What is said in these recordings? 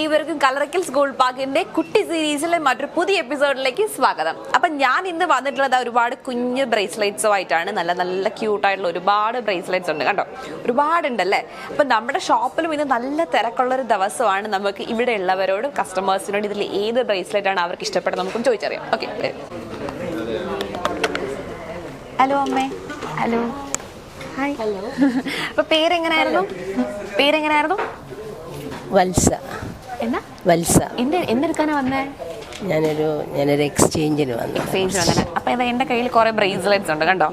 ഏവർക്കും കളറക്കൽ സ്കൂൾ പാർക്കിന്റെ കുട്ടി സീരീസിലെ മറ്റൊരു പുതിയ എപ്പിസോഡിലേക്ക് സ്വാഗതം. അപ്പൊ ഞാൻ ഇന്ന് വന്നിട്ടുള്ളത് ഒരുപാട് കുഞ്ഞ് ബ്രേസ്ലെറ്റ്സോ ആയിട്ടാണ്. നല്ല നല്ല ക്യൂട്ടായിട്ടുള്ള ഒരുപാട് ബ്രേസ്ലെറ്റ്സ് ഉണ്ട്. കണ്ടോ? ഒരുപാട് ഉണ്ടല്ലേ അപ്പൊ നമ്മുടെ ഷോപ്പിലും ഇന്ന് നല്ല തിരക്കുള്ള ഒരു ദിവസമാണ് നമുക്ക് ഇവിടെ ഉള്ളവരോടും കസ്റ്റമേഴ്സിനോട് ഇതിൽ ഏത് ബ്രേസ്ലെറ്റ് ആണ് അവർക്ക് ഇഷ്ടപ്പെട്ടത് നമുക്കും ചോദിച്ചറിയാം. ഓക്കെ ഹലോ അമ്മേ. ഹലോ. ഹായ്. ഹലോ. അപ്പൊ പേരെങ്ങനായിരുന്നു? പേരെങ്ങനായിരുന്നു? വത്സ. എന്നാ? വത്സ. എന്ത് എന്തെടുക്കാനാ വന്നേ? ഞാനൊരു ഞാനൊരു എക്സ്ചേഞ്ചിന് വന്നു എക്സ്ചേഞ്ച് വന്നത്. അപ്പൊ ഇത് എന്റെ കയ്യിൽ കുറെ ബ്രേസ്ലെറ്റ്സ് ഉണ്ട് കണ്ടോ?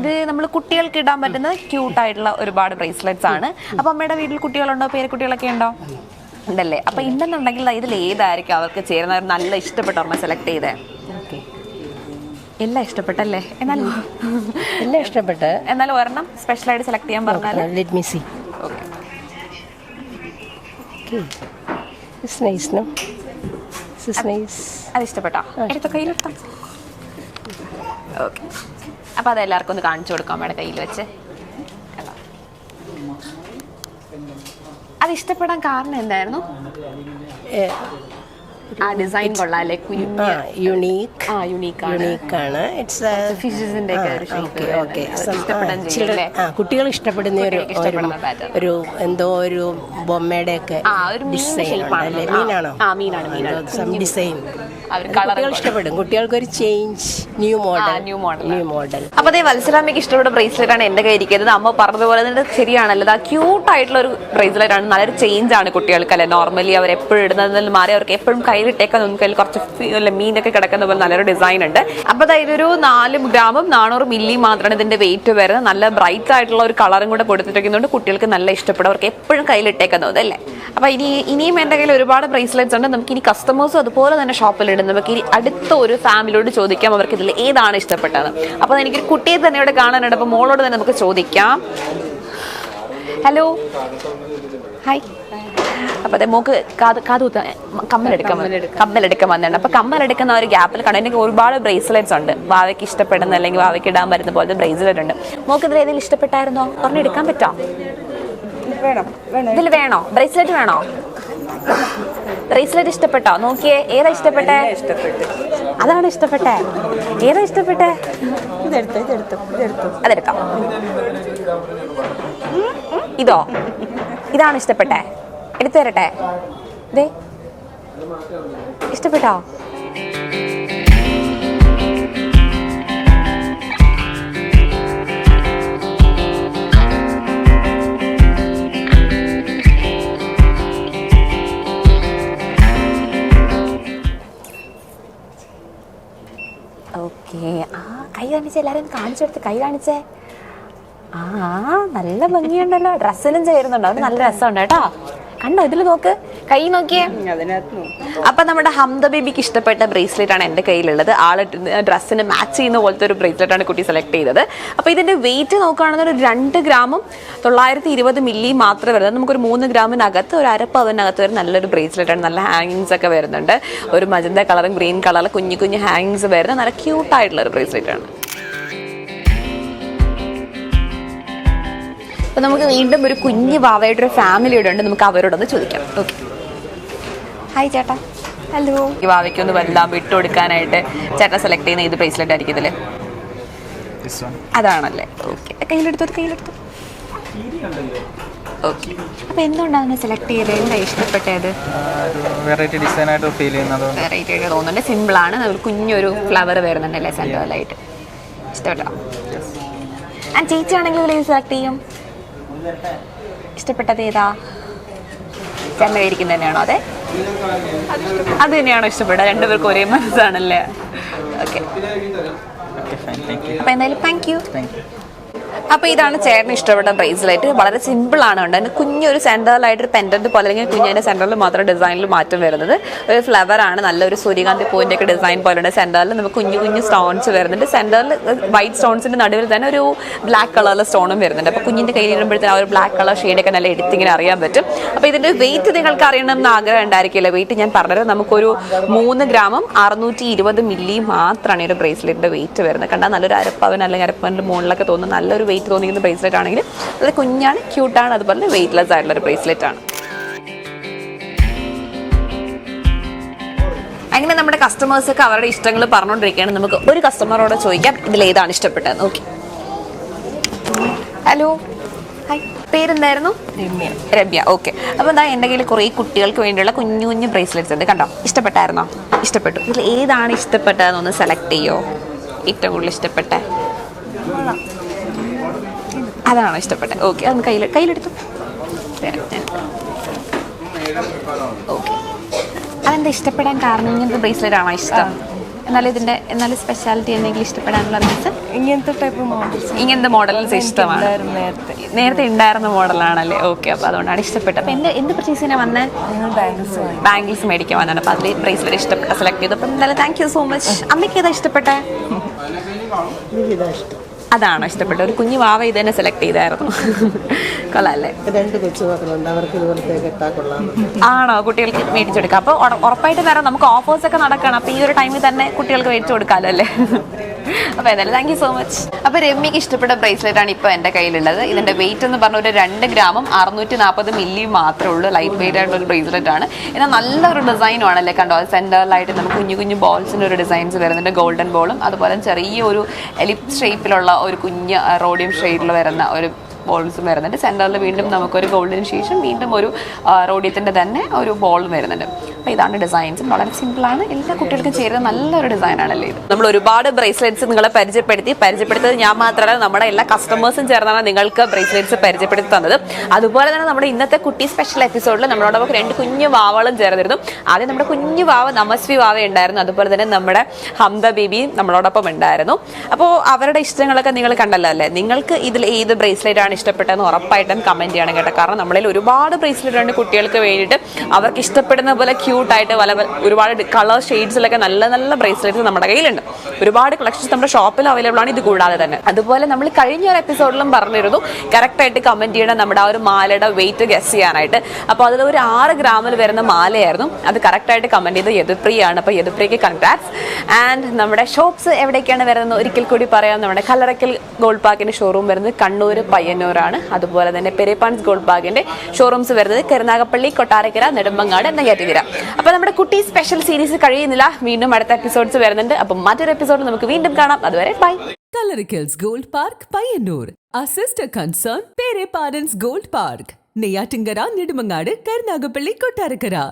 ഇത് നമ്മൾ കുട്ടികൾക്ക് ഇടാൻ പറ്റുന്ന ക്യൂട്ട് ആയിട്ടുള്ള ഒരുപാട് ബ്രേസ്ലെറ്റ്സ് ആണ്. അപ്പൊ അമ്മയുടെ വീട്ടിൽ കുട്ടികളുണ്ടോ? പേരക്കുട്ടികളൊക്കെ ഉണ്ടോ? ഉണ്ടല്ലേ? അപ്പൊ ഉണ്ടെന്നുണ്ടെങ്കിൽ ഇതിൽ ഏതായിരിക്കും അവർക്ക് ചേരുന്ന നല്ല ഇഷ്ടപ്പെട്ട ഓർമ്മ സെലക്ട് ചെയ്തേ. എല്ലാം ഇഷ്ടപ്പെട്ടല്ലേ? എന്നാലും എല്ലാം ഇഷ്ടപ്പെട്ട്. എന്നാലും ഒരെണ്ണം സ്പെഷ്യലായിട്ട് സെലക്ട് ചെയ്യാൻ പറഞ്ഞാൽ let me see okay. It's nice no it's nice അത് ഇഷ്ടപ്പെട്ടോ. എടുത്ത കയ്യിലെടുത്തോ? ഓക്കെ. അപ്പൊ അത് എല്ലാവർക്കും ഒന്ന് കാണിച്ചു കൊടുക്കാം മേഡം കയ്യിൽ വെച്ച്? അത് ഇഷ്ടപ്പെടാൻ കാരണം എന്തായിരുന്നു? ആ ഡിസൈൻ കൊള്ളാല്ലേ യുണീക്ക് ആ യുണീക്ക് ആണ്. യുണീക്ക് ആണ്. ഇറ്റ്സ് ഫിഷസിന്റെ കുട്ടികൾ ഇഷ്ടപ്പെടുന്ന ഒരു. ഒരു എന്തോ ഒരു ബൊമ്മയുടെ ഒക്കെ ഡിസൈൻ മീനാണോ? ഡിസൈൻ കുട്ടികൾ ഇഷ്ടപ്പെടും. കുട്ടികൾക്ക് ഒരു change new model new model new model അപ്പൊ അതേ വത്സരാമയ്ക്ക് ഇഷ്ടപ്പെട്ട ബ്രേസ്ലെറ്റ് ആണ് എന്റെ കയ്യിരിക്കുന്നത് അമ്മ പറഞ്ഞതുപോലെ തന്നെ ശരിയാണല്ലോ. ആ ക്യൂട്ട് ആയിട്ടുള്ള ഒരു ബ്രേസ്ലെറ്റ് ആണ്. നല്ലൊരു ചേഞ്ച് ആണ് കുട്ടികൾക്ക് അല്ലെ നോർമലി അവർ എപ്പോഴും ഇടുന്നതിൽ മാറി അവർക്ക് എപ്പോഴും കയ്യിലിട്ടേക്കാൻ നമുക്ക് അതിൽ കുറച്ച് മീനൊക്കെ കിടക്കുന്ന പോലെ നല്ലൊരു ഡിസൈൻ ഉണ്ട്. അപ്പോൾ അതായത് ഒരു നാല് ഗ്രാമും നാനൂറ് മില്ലി മാത്രമാണ് ഇതിന്റെ വെയിറ്റ് വരുന്നത്. നല്ല ബ്രൈറ്റ് ആയിട്ടുള്ള ഒരു കളറും കൂടെ കൊടുത്തിട്ടിരിക്കുന്നതുകൊണ്ട് കുട്ടികൾക്ക് നല്ല ഇഷ്ടപ്പെടും. അവർക്ക് എപ്പോഴും കയ്യിലിട്ടേക്കാൻ തോന്നുന്നത് അല്ലേ? അപ്പോൾ ഇനി ഇനിയും എന്റെ കയ്യിൽ ഒരുപാട് ബ്രേസ്ലെറ്റ്സ് ഉണ്ട്. നമുക്ക് ഇനി കസ്റ്റമേഴ്സും അതുപോലെ തന്നെ ഷോപ്പിൽ ഇടും നമുക്ക് ഇനി അടുത്ത ഒരു ഫാമിലിയോട് ചോദിക്കാം അവർക്ക് ഇതിൽ ഏതാണ് ഇഷ്ടപ്പെട്ടത്. അപ്പോൾ എനിക്കൊരു കുട്ടിയെ തന്നെ ഇവിടെ കാണാനുണ്ട്. അപ്പോൾ മോളോട് തന്നെ നമുക്ക് ചോദിക്കാം. ഹലോ ഹായ് അപ്പൊ അതെ മോക്ക് കാത് കാത് കുത്ത കമ്മലെടുക്കാൻ കമ്മലെടുക്കാൻ വന്നിട്ടുണ്ട് അപ്പൊ കമ്മലെടുക്കുന്ന ഒരു ഗ്യാപ്പിൽ കണ്ടു. എനിക്ക് ഒരുപാട് ബ്രേസ്ലെറ്റ്സ് ഉണ്ട്. വാവയ്ക്ക് ഇഷ്ടപ്പെടുന്ന അല്ലെങ്കിൽ വാവയ്ക്ക് ഇടാൻ വരുന്ന പോലത്തെ ബ്രേസ്ലെറ്റ് ഉണ്ട്. മോക്ക് ഇതിൽ ഏതെങ്കിലും ഇഷ്ടപ്പെട്ടായിരുന്നോ? ഒരെണ്ണം എടുക്കാൻ പറ്റോ? ഇതിൽ വേണോ? ബ്രേസ്ലെറ്റ് വേണോ? ബ്രേസ്ലെറ്റ് ഇഷ്ടപ്പെട്ടോ? നോക്കിയേ ഏതാ ഇഷ്ടപ്പെട്ടേ? അതാണ് ഇഷ്ടപ്പെട്ടേ? ഏതാ ഇഷ്ടപ്പെട്ടേ? ഇതെടുത്തു ഇതെടുത്തു ഇതെടുത്തു. അതെടുക്കാം. ഇതോ? ഇതാണ് ഇഷ്ടപ്പെട്ടെ. എടുത്തു തരട്ടെ. ദേ. ഇഷ്ടപ്പെട്ടോ? ഓക്കെ ആ കൈ കാണിച്ചേ എല്ലാവരും കാണിച്ചെടുത്ത് കൈ കാണിച്ചേ. ആ നല്ല ഭംഗിയുണ്ടല്ലോ. ഡ്രസ്സിനും ചേരുന്നുണ്ട്. അത് നല്ല രസമുണ്ട് കേട്ടോ. കണ്ടോ ഇതിൽ നോക്ക്. കൈ നോക്കിയേ. അപ്പൊ നമ്മുടെ ഹംദ ബേബിക്ക് ഇഷ്ടപ്പെട്ട ബ്രേസ്ലെറ്റ് ആണ് എന്റെ കയ്യിലുള്ളത്. ആൾ ഡ്രസ്സിന് മാച്ച് ചെയ്യുന്ന പോലത്തെ ഒരു ബ്രേസ്ലെറ്റ് ആണ് കുട്ടി സെലക്ട് ചെയ്തത്. അപ്പൊ ഇതിന്റെ വെയിറ്റ് നോക്കുകയാണെന്ന് ഒരു രണ്ട് ഗ്രാമും തൊള്ളായിരത്തി ഇരുപത് മില്ലി മാത്രമേ വരുന്നത് നമുക്കൊരു മൂന്ന് ഗ്രാമിനകത്ത് ഒരു അരപ്പവനകത്ത് വരെ നല്ലൊരു ബ്രേസ്ലെറ്റ് ആണ്. നല്ല ഹാങ്ങിങ്സ് ഒക്കെ വരുന്നുണ്ട്. ഒരു മജന്ത കളറും ഗ്രീൻ കളറിൽ കുഞ്ഞു കുഞ്ഞു ഹാങ്ങിങ്സ് വരുന്ന നല്ല ക്യൂട്ടായിട്ടുള്ള ഒരു ബ്രേസ്ലെറ്റ് ആണ്. അപ്പൊ നമുക്ക് വീണ്ടും ഒരു കുഞ്ഞു വാവയുടെ ഒരു ഫാമിലി ഇവിടെ ഉണ്ട്. നമുക്ക് അവരോടൊന്ന് ചോദിക്കാം. ഓക്കെ ഹായ് ചേട്ടാ. ഹലോ ഈ വാവയ്ക്ക് ഒന്ന് വല്ലാം വിട്ടു കൊടുക്കാനായിട്ട് ചേട്ടൻ സെലക്ട് ചെയ്യുന്ന ഏത് ബ്രേസ്ലെറ്റ് ആയിരിക്കും one. അതാണല്ലേ. ഓക്കെ കയ്യിലെടുത്തു കയ്യിലെടുത്തു. ഓക്കെ അപ്പൊ എന്തുകൊണ്ടാണ് സെലക്ട് ചെയ്തത്? എന്താ ഇഷ്ടപ്പെട്ടത്? വെറൈറ്റി ഡിസൈൻ ആയിട്ട് ഫീൽ ചെയ്യുന്നത് വെറൈറ്റി ആയിട്ട് തോന്നുന്നുണ്ട്. സിമ്പിൾ ആണ്. ഒരു കുഞ്ഞൊരു ഫ്ലവർ വരുന്നുണ്ടല്ലേ സെൻട്രലായിട്ട് ഇഷ്ടപ്പെട്ടോ? ആ ചേച്ചി ആണെങ്കിൽ ഇതിൽ സെലക്ട് ചെയ്യും. ഇഷ്ടപ്പെട്ടത് ഏതാ? ചേട്ടൻ മേടിക്കുന്ന തന്നെയാണോ അതെ? അത് തന്നെയാണോ ഇഷ്ടപ്പെട്ടത് രണ്ടുപേർക്കും ഒരേ മനസ്സാണല്ലേ? ഓക്കെ അപ്പൊ എന്തായാലും താങ്ക് യു താങ്ക് യു അപ്പൊ ഇതാണ് ചേട്ടന് ഇഷ്ടപ്പെട്ട ബ്രേസ്ലെറ്റ്. വളരെ സിമ്പിൾ ആണ് ഉണ്ടായത് കുഞ്ഞൊരു സെന്ററിലായിട്ട് ഒരു പെൻഡന്റ് പോലെ അല്ലെങ്കിൽ കുഞ്ഞിന്റെ സെന്ററിൽ മാത്രം ഡിസൈനിൽ മാറ്റം വരുന്നത്. ഒരു ഫ്ലവർ ആണ് നല്ലൊരു സൂര്യകാന്തി പൂവിന്റെ ഒക്കെ ഡിസൈൻ പോലെയുണ്ട് സെന്ററിൽ നമുക്ക് കുഞ്ഞു കുഞ്ഞു സ്റ്റോൺസ് വരുന്നുണ്ട്. സെന്ററിൽ വൈറ്റ് സ്റ്റോൺസിന്റെ നടുവിൽ തന്നെ ഒരു ബ്ലാക്ക് കളറിലെ സ്റ്റോണും വരുന്നുണ്ട്. അപ്പൊ കുഞ്ഞിന്റെ കയ്യിൽ ഇടുമ്പോഴത്തേന് ആ ഒരു ബ്ലാക്ക് കളർ ഷെയ്ഡൊക്കെ നല്ല എടുത്തിങ്ങനെ അറിയാൻ പറ്റും. അപ്പൊ ഇതിന്റെ വെയിറ്റ് നിങ്ങൾക്ക് അറിയണം എന്ന് ആഗ്രഹം ഉണ്ടായിരിക്കില്ല. വെയിറ്റ് ഞാൻ പറഞ്ഞത് നമുക്കൊരു മൂന്ന് ഗ്രാമും അറുന്നൂറ്റി ഇരുപത് മില്ലി മാത്രമാണ് ഈ ഒരു ബ്രേസ്ലെറ്റിന്റെ വെയിറ്റ് വരുന്നത്. കണ്ടാൽ നല്ലൊരു അരപ്പവൻ അല്ലെങ്കിൽ അരപ്പവന്റെ മുകളിലൊക്കെ തോന്നുന്ന നല്ലൊരു വെയിറ്റ് തോന്നിക്കുന്ന ബ്രേസ്ലെറ്റ് ആണെങ്കിൽ അത് കുഞ്ഞാണ് ക്യൂട്ടാണ് അതുപോലെ വെയിറ്റ്ലെസ് ആയിട്ടുള്ള ഒരു ബ്രേസ്ലെറ്റ് ആണ്. അങ്ങനെ നമ്മുടെ കസ്റ്റമേഴ്സ് ഒക്കെ അവരുടെ ഇഷ്ടങ്ങൾ പറഞ്ഞുകൊണ്ടിരിക്കുകയാണ്. നമുക്ക് ഒരു കസ്റ്റമറോട് ചോദിക്കാം ഇതിൽ ഏതാണ് ഇഷ്ടപ്പെട്ടത്? ഓക്കെ ഹലോ ഹായ് പേരെന്തായിരുന്നു? രമ്യ. രമ്യ. ഓക്കെ അപ്പോൾ എന്താ എന്റെ കയ്യിൽ കുറേ കുട്ടികൾക്ക് വേണ്ടിയുള്ള കുഞ്ഞു കുഞ്ഞു ബ്രേസ്ലെറ്റ്സ് ഉണ്ട്. കണ്ടോ? ഇഷ്ടപ്പെട്ടായിരുന്നോ? ഇഷ്ടപ്പെട്ടു. ഇതിൽ ഏതാണ് ഇഷ്ടപ്പെട്ടതെന്നൊന്ന് സെലക്ട് ചെയ്യോ? ഏറ്റവും കൂടുതൽ ഇഷ്ടപ്പെട്ട? അതാണോ ഇഷ്ടപ്പെട്ടത്. ഓക്കെ അതൊന്ന് കയ്യിൽ കയ്യിലെടുത്തു. ഓക്കെ അതെന്താ ഇഷ്ടപ്പെടാൻ കാരണം? ഇങ്ങനത്തെ ബ്രേസ്ലെറ്റ് ആണോ ഇഷ്ടം? എന്നാലും ഇതിന്റെ എന്നാലും സ്പെഷ്യാലിറ്റി എന്തെങ്കിലും ഇഷ്ടപ്പെടാനുള്ള റീസൺ ഇങ്ങനത്തെ ടൈപ്പ് മോഡൽസ് ഇങ്ങനത്തെ മോഡൽസ് ഇഷ്ടമാണ്. നേരത്തെ. നേരത്തെ ഉണ്ടായിരുന്ന മോഡലാണല്ലേ ഓക്കെ അപ്പോൾ അതുകൊണ്ടാണ് ഇഷ്ടപ്പെട്ടത്. അപ്പോൾ എന്റെ എന്ത് പർച്ചേസിനാണ് വന്നത് ബാംഗിൾസ് ബാംഗിൾസ് മേടിക്കാൻ വന്നാണ് അപ്പോൾ അതിൽ ബ്രേസ്ലെറ്റ് ഇഷ്ടപ്പെട്ട സെലക്ട് ചെയ്തു. അപ്പം എന്തായാലും താങ്ക് യു സോ മച്ച് അമ്മയ്ക്ക് ഏതാ ഇഷ്ടപ്പെട്ടെ? ഇഷ്ടം. അതാണോ ഇഷ്ടപ്പെട്ട ഒരു കുഞ്ഞു വാവ ഇത് തന്നെ സെലക്ട് ചെയ്തായിരുന്നു. കൊള്ളാല്ലേ? രണ്ട് കൊച്ചുമക്കളുണ്ട് അവർക്ക് ഇതുപോലത്തെ കെട്ടാ കൊള്ളാം. ആണോ? കുട്ടികൾക്ക് മേടിച്ചു കൊടുക്കാം അപ്പോൾ ഉറപ്പായിട്ട് തരാം. നമുക്ക് ഓഫേഴ്സ് ഒക്കെ നടക്കണം. അപ്പോൾ ഈ ഒരു ടൈമിൽ തന്നെ കുട്ടികൾക്ക് മേടിച്ചു കൊടുക്കാമല്ലോ അല്ലേ? അപ്പോൾ എന്തായാലും താങ്ക് യു സോ മച്ച് അപ്പോൾ രമ്യക്ക് ഇഷ്ടപ്പെട്ട ബ്രേസ്ലെറ്റ് ആണ് ഇപ്പോൾ എന്റെ കയ്യിലുള്ളത്. ഇതിന്റെ വെയിറ്റ് എന്ന് പറഞ്ഞ ഒരു രണ്ട് ഗ്രാമും അറുന്നൂറ്റി നാൽപ്പത് മില്ലി മാത്രമേ ഉള്ളൂ. ലൈറ്റ് വെയിറ്റ് ആയിട്ടുള്ള ഒരു ബ്രേസ്ലെറ്റ് ആണ്. എന്നാൽ നല്ലൊരു ഡിസൈനും ആണല്ലേ കണ്ടോ? സെന്ററിലായിട്ട് നമുക്ക് കുഞ്ഞു കുഞ്ഞു ബോൾസിന്റെ ഒരു ഡിസൈൻസ് വരുന്നുണ്ട്. ഗോൾഡൻ ബോളും അതുപോലെ ചെറിയൊരു എലിപ് ഷേപ്പിലുള്ള ഒരു കുഞ്ഞ് റോഡിയം ഷെയ്ഡിൽ വരുന്ന ഒരു ബോൾസും വരുന്നുണ്ട്. സെന്ററിൽ വീണ്ടും നമുക്കൊരു ഗോൾഡിന് ശേഷം വീണ്ടും ഒരു റോഡിയത്തിന്റെ തന്നെ ഒരു ബോൾ വരുന്നുണ്ട്. അപ്പോൾ ഇതാണ് ഡിസൈൻസ് വളരെ സിമ്പിൾ ആണ്. എല്ലാ കുട്ടികൾക്കും ചേരുന്ന നല്ലൊരു ഡിസൈനാണല്ലേ ഇത്. നമ്മൾ ഒരുപാട് ബ്രേസ്ലെറ്റ്സ് നിങ്ങളെ പരിചയപ്പെടുത്തി. പരിചയപ്പെടുത്തിയത് ഞാൻ മാത്രമല്ല നമ്മുടെ എല്ലാ കസ്റ്റമേഴ്സും ചേർന്നാണ് നിങ്ങൾക്ക് ബ്രേസ്ലെറ്റ്സ് പരിചയപ്പെടുത്തി തന്നത്. അതുപോലെ തന്നെ നമ്മുടെ ഇന്നത്തെ കുട്ടി സ്പെഷ്യൽ എപ്പിസോഡിൽ നമ്മളോടൊപ്പം രണ്ട് കുഞ്ഞു വാവകളും ചേർന്നിരുന്നു. ആദ്യം നമ്മുടെ കുഞ്ഞു വാവ നമസ്വി വാവ ഉണ്ടായിരുന്നു. അതുപോലെ തന്നെ നമ്മുടെ ഹംദ ബേബിയും നമ്മളോടൊപ്പം ഉണ്ടായിരുന്നു. അപ്പോൾ അവരുടെ ഇഷ്ടങ്ങളൊക്കെ നിങ്ങൾ കണ്ടല്ലോ അല്ലേ? നിങ്ങൾക്ക് ഇതിൽ ഏത് ബ്രേസ്ലെറ്റ് ആണ് ഇഷ്ടപ്പെട്ടതെന്ന് ഉറപ്പായിട്ടും കമന്റ് ചെയ്യണം കേട്ടോ. കാരണം നമ്മളിൽ ഒരുപാട് ബ്രേസ്ലെറ്റ് ഉണ്ട് കുട്ടികൾക്ക് വേണ്ടിയിട്ട്. അവർക്ക് ഇഷ്ടപ്പെടുന്ന പോലെ ക്യൂട്ടായിട്ട് പല ഒരുപാട് കളർ ഷെയ്ഡ്സിലൊക്കെ നല്ല നല്ല ബ്രേസ്ലെറ്റ്സ് നമ്മുടെ കയ്യിലുണ്ട്. ഒരുപാട് കളക്ഷൻസ് നമ്മുടെ ഷോപ്പിൽ അവൈലബിൾ ആണ്. ഇത് കൂടാതെ തന്നെ. അതുപോലെ നമ്മൾ കഴിഞ്ഞ ഒരു എപ്പിസോഡിലും പറഞ്ഞിരുന്നു കറക്റ്റായിട്ട് കമന്റ് ചെയ്യണം നമ്മുടെ ആ ഒരു മാലയുടെ വെയിറ്റ് ഗസ് ചെയ്യാനായിട്ട്. അപ്പോൾ അതിൽ ഒരു ആറ് ഗ്രാമിൽ വരുന്ന മാലയായിരുന്നു. അത് കറക്റ്റായിട്ട് കമന്റ് ചെയ്ത് യദുപ്രിയാണ്. അപ്പോൾ യദുപ്രിയക്ക് കൺഗ്രാറ്റ്സ് ആൻഡ് നമ്മുടെ ഷോപ്സ് എവിടേക്കാണ് വരുന്നത്? ഒരിക്കൽ കൂടി പറയാം. നമ്മുടെ കല്ലറക്കൽ ഗോൾഡ് പാർക്കിന്റെ ഷോറൂം വരുന്നത് കണ്ണൂർ പയ്യന്നൂരാണ്. അതുപോലെ തന്നെ പെരേപ്പാൻസ് ഗോൾഡ് പാർക്കിന്റെ ഷോറൂംസ് വരുന്നത് കരുനാഗപ്പള്ളി കൊട്ടാരക്കര നെടുമ്പങ്ങാട് നെയ്യാറ്റിങ്കര അപ്പോൾ നമ്മുടെ കുട്ടി സ്പെഷ്യൽ സീരീസ് കഴിയുന്നില്ല. വീണ്ടും അടുത്ത എപ്പിസോഡ്സ് വരുന്നുണ്ട്. അപ്പം മറ്റൊരു എപ്പിസോഡ് നമുക്ക് വീണ്ടും കാണാം. അതുവരെ bye കലറിക്കൽസ് gold park Payyanur. Assist concern പേരെ പാരൻസ് ഗോൾഡ് പാർക്ക്. നെയ്യാറ്റിങ്കര നെടുമങ്ങാട് കരുനാഗപ്പള്ളി കൊട്ടാരക്കര.